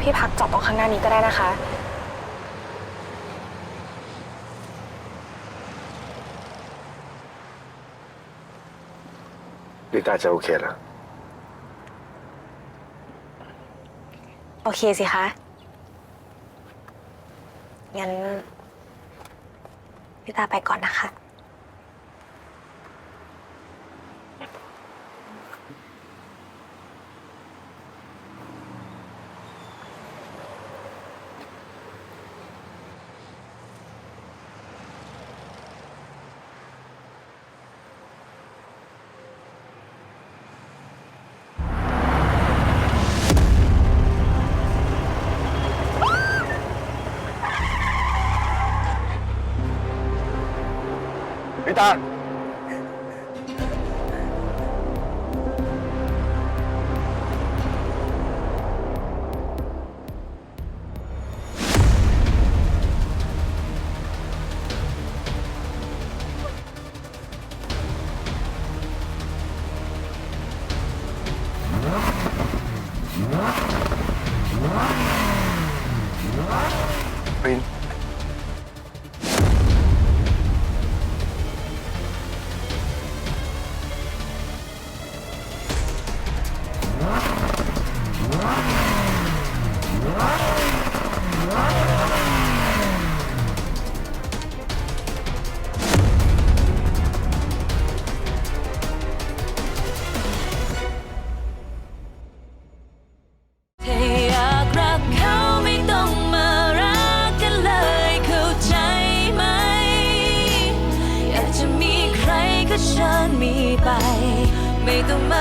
พี่พักจอดตรงข้างหน้านี้ก็ได้นะคะ ลิตาจะโอเคเหรอ โอเคสิคะ งั้นพี่ตาไปก่อนนะคะ ลิตาปริน มีใครก็เชิญมีไป ไม่ต้อง